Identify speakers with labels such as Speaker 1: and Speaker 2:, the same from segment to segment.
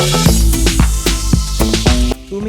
Speaker 1: Thank you.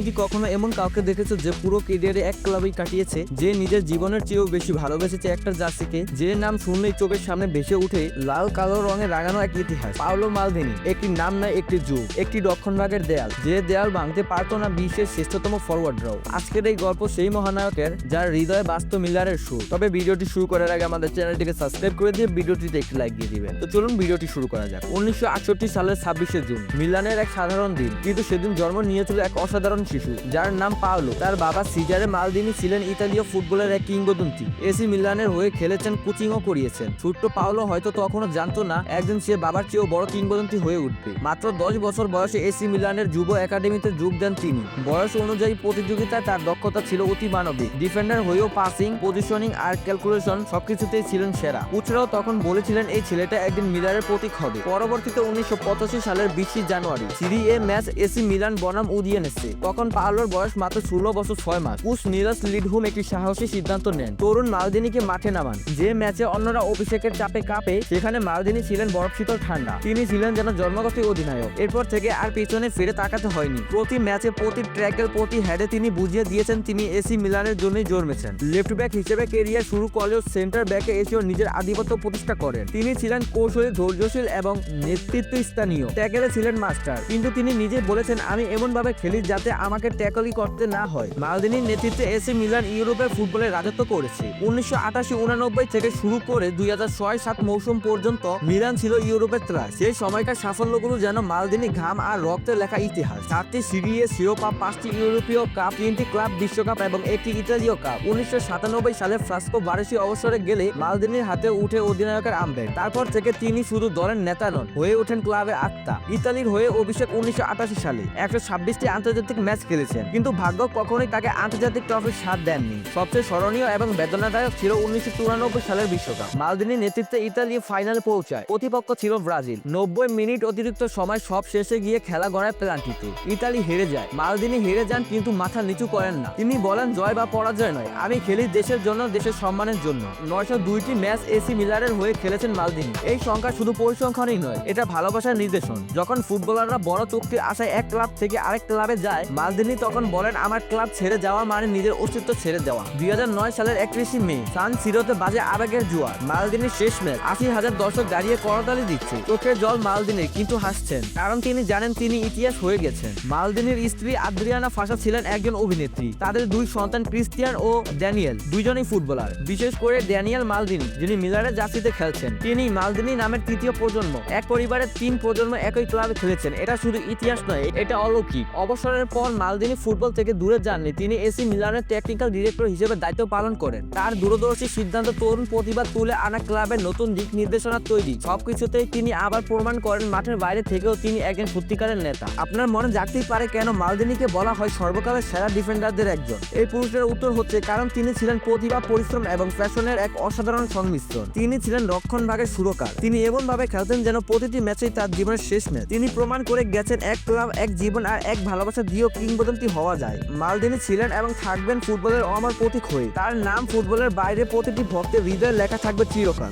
Speaker 1: তুমি কি কখনো এমন কাউকে দেখেছ যে পুরো কেরিয়ারে এক ক্লাবেই কাটিয়েছে? যে নিজের জীবনের চেয়েও বেশি ভালোবেসেছে একটা জার্সিকে? যে নাম শুনলেই চোখের সামনে ভেসে উঠে লাল, কালো রঙে রাঙানো এক ইতিহাস। পাওলো মালদিনি একটি নাম নয়, একটি যুগ। একটি রক্ষণভাগের দেয়াল। যে দেয়াল ভাঙতে পারতো না বিশ্বের শ্রেষ্ঠতম ফরওয়ার্ড ফরওয়ার্ডরাও আজকের এই গল্প সেই মহানায়কের, যার হৃদয়ে বাস্তব মিলারের সুর। তবে ভিডিওটি শুরু করার আগে আমাদের চ্যানেলটিকে সাবস্ক্রাইব করে দিয়ে ভিডিওটিতে একটি লাইক দিয়ে দিবেন। তো চলুন ভিডিওটি শুরু করা যাক। উনিশশো আটষট্টি সালের ছাব্বিশে জুন, মিলানের এক সাধারণ দিন। কিন্তু সেদিন জন্ম নিয়েছিল এক অসাধারণ শিশু, যার নাম পাওলো। তার বাবা সিজারে মালদিনি ছিলেন ইতালীয় ফুটবলের এক কিংবদন্তি। এসি মিলানের হয়ে খেলেছেন, কোচিংও করিয়েছেন। ছোট্ট পাওলো হয়তো তখনও জানতো না একদিন সে বাবার চেয়েও বড় কিংবদন্তি হয়ে উঠবে। মাত্র দশ বছর বয়সে এসি মিলানের যুব একাডেমিতে যোগ দেন তিনি। বয়স অনুযায়ী প্রতিযোগিতায় তার দক্ষতা ছিল অতি মানবিক ডিফেন্ডার হয়েও পাসিং, পজিশনিং আর ক্যালকুলেশন সবকিছুতেই ছিলেন সেরা। কোচরাও তখন বলেছিলেন এই ছেলেটা একদিন মিলারের প্রতীক হবে। পরবর্তীতে উনিশশো পঁচাশি সালের বিশে জানুয়ারি Serie A match AC Milan বনাম উদিয়েনেসে। তখন পাওলোর বয়স মাত্র ষোলো বছর ছয় মাস। কুস নিরাজ লিডহুম একটি সাহসী সিদ্ধান্ত নেন। তরুণ মালদিনিকে মাঠে নামান। যে ম্যাচে অন্যরা অভিষেকের চাপে কাঁপে, সেখানে মালদিনি ছিলেন বরফ শীতল ঠান্ডা। তিনি ছিলেন যেন জন্মগত অধিনায়ক। এরপর থেকে আর পিছনে ফিরে তাকাতে হয়নি। প্রতি ম্যাচে প্রতি ট্র্যাকের প্রতি হেডে তিনি বুঝিয়ে দিয়েছেন তিনি এসি মিলানের জন্যই জন্মেছেন। লেফট ব্যাক হিসেবে কেরিয়ার শুরু করলেও সেন্টার ব্যাকে এসেও নিজের আধিপত্য প্রতিষ্ঠা করেন। তিনি ছিলেন কৌশলী, ধৈর্যশীল এবং নেতৃত্ব স্থানীয় ট্যাকেলে ছিলেন মাস্টার। কিন্তু তিনি নিজে বলেছেন, আমি এমন ভাবে খেলি যাতে আমাকে ট্যাকলই করতে না হয়। মালদিনির নেতৃত্বে এসি মিলান ইউরোপের ফুটবলে রাজত্ব করেছে। উনিশশো আটাশি উনানব্বই থেকে শুরু করে দুই হাজার ছয় সাত মৌসুম পর্যন্ত মিলান ছিল ইউরোপের ত্রাস। সেই সময়কার সাফল্যগুলো যেন মালদিনি ঘাম আর রক্তের লেখা ইতিহাস। চারটি সিরিয়ে শিরোপা পাঁচটি ইউরোপীয় কাপ, তিনটি ক্লাব বিশ্বকাপ এবং একটি ইতালীয় কাপ। উনিশশো সাতানব্বই সালে ফ্রাস্কো বারেসি অবসরে গেলে মালদিনির হাতে উঠে অধিনায়কের আমবের তারপর থেকে তিনি শুধু দলের নেতা নন, হয়ে ওঠেন ক্লাবের আত্মা। ইতালির হয়ে অভিষেক উনিশশো আটাশি সালে। একশো ছাব্বিশটি আন্তর্জাতিক ম্যাচ খেলেছেন। কিন্তু ভাগ্য কখনোই তাকে আন্তর্জাতিক ট্রফির স্বাদ দেননি। সবচেয়ে স্মরণীয় এবং বেদনাদায়ক ছিল উনিশশো চুরানব্বই সালের বিশ্বকাপ। মালদিনির নেতৃত্বে ইতালি ফাইনালে পৌঁছায়। প্রতিপক্ষ ছিল ব্রাজিল। নব্বই মিনিট অতিরিক্ত সময় সব শেষে গিয়ে খেলা গড়ায় প্লান্টিতে ইতালি হেরে যায়। মালদিনি হেরে যান কিন্তু মাথা নিচু করেন না। তিনি বলেন, জয় বা পরাজয় নয়। আমি খেলি দেশের জন্য, দেশের সম্মানের জন্য। নয়শো দুইটি ম্যাচ এসি মিলারের হয়ে খেলেছেন মালদিনি। এই সংখ্যা শুধু পরিসংখ্যানই নয়, এটা ভালোবাসার নির্দেশন। যখন ফুটবলাররা বড় চুক্তির আশায় এক ক্লাব থেকে আরেক ক্লাবে যায় মালদিনি তখন বলেন, আমার ক্লাব ছেড়ে যাওয়া মানে নিজের অস্তিত্ব ছেড়ে দেওয়া। দুই হাজার নয় সালের একত্রিশে মে, সান সিরোতে বাজে আবেগের জোয়ার। মালদিনির শেষ ম্যাচ। আশি হাজার দর্শক দাঁড়িয়ে করতালি দিচ্ছে। চোখের জল মালদিনির, কিন্তু হাসছেন। কারণ তিনি জানেন তিনি ইতিহাস হয়ে গেছেন। মালদিনির স্ত্রী আদ্রিয়ানা ফাসা ছিলেন একজন অভিনেত্রী। তাদের দুই সন্তান ক্রিস্টিয়ান ও ড্যানিয়েল, দুইজনই ফুটবলার। বিশেষ করে ড্যানিয়েল মালদিনি, যিনি মিলারের জার্সিতে খেলছেন। তিনি মালদিনি নামের তৃতীয় প্রজন্ম। এক পরিবারের তিন প্রজন্ম একই ক্লাবে খেলেছেন। এটা শুধু ইতিহাস নয়, এটা অলৌকিক। অবসরের পর মালদিনি ফুটবল থেকে দূরে যাননি, তিনি এসি মিলানের টেকনিক্যাল ডিরেক্টর হিসেবে দায়িত্ব পালন করেন। তার দূরদর্শী সিদ্ধান্ত তরুণ প্রতিভা তুলে আনা ক্লাবের নতুন দিক নির্দেশনা তৈরি। সবকিছুতেই তিনি আবার প্রমাণ করেন মাঠের বাইরে থেকেও তিনি একজন সত্যিকারের নেতা। আপনার মনে জাগতেই পারে কেন মালদিনিকে বলা হয় সর্বকালের সেরা ডিফেন্ডারদের একজন? এই পুরুষের উত্তর হচ্ছে কারণ তিনি ছিলেন প্রতিভা, পরিশ্রম এবং ফ্যাশনের এক অসাধারণ সংমিশ্রণ। তিনি ছিলেন রক্ষণ ভাগের সুরকার। তিনি এমন ভাবে খেলতেন যেন প্রতিটি ম্যাচেই তার জীবনের শেষ ম্যাচ। তিনি প্রমাণ করে গেছেন, এক ক্লাব, এক জীবন আর এক ভালোবাসা দিয়েও কিংবদন্তি হওয়া যায়। মালদিনি ছিলেন এবং থাকবেন ফুটবলের অমর প্রতীক হয়ে। তার নাম ফুটবলের বাইরে প্রতিটি ভক্তের হৃদয়ে লেখা থাকবে চিরকাল।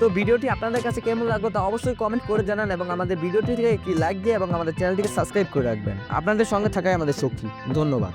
Speaker 1: তো ভিডিওটি আপনাদের কাছে কেমন লাগল তা অবশ্যই কমেন্ট করে জানান এবং আমাদের ভিডিওটিকে একটি লাইক দিয়ে এবং আমাদের চ্যানেলটিকে সাবস্ক্রাইব করে রাখবেন। আপনাদের সঙ্গে থাকাই আমাদের শক্তি। ধন্যবাদ।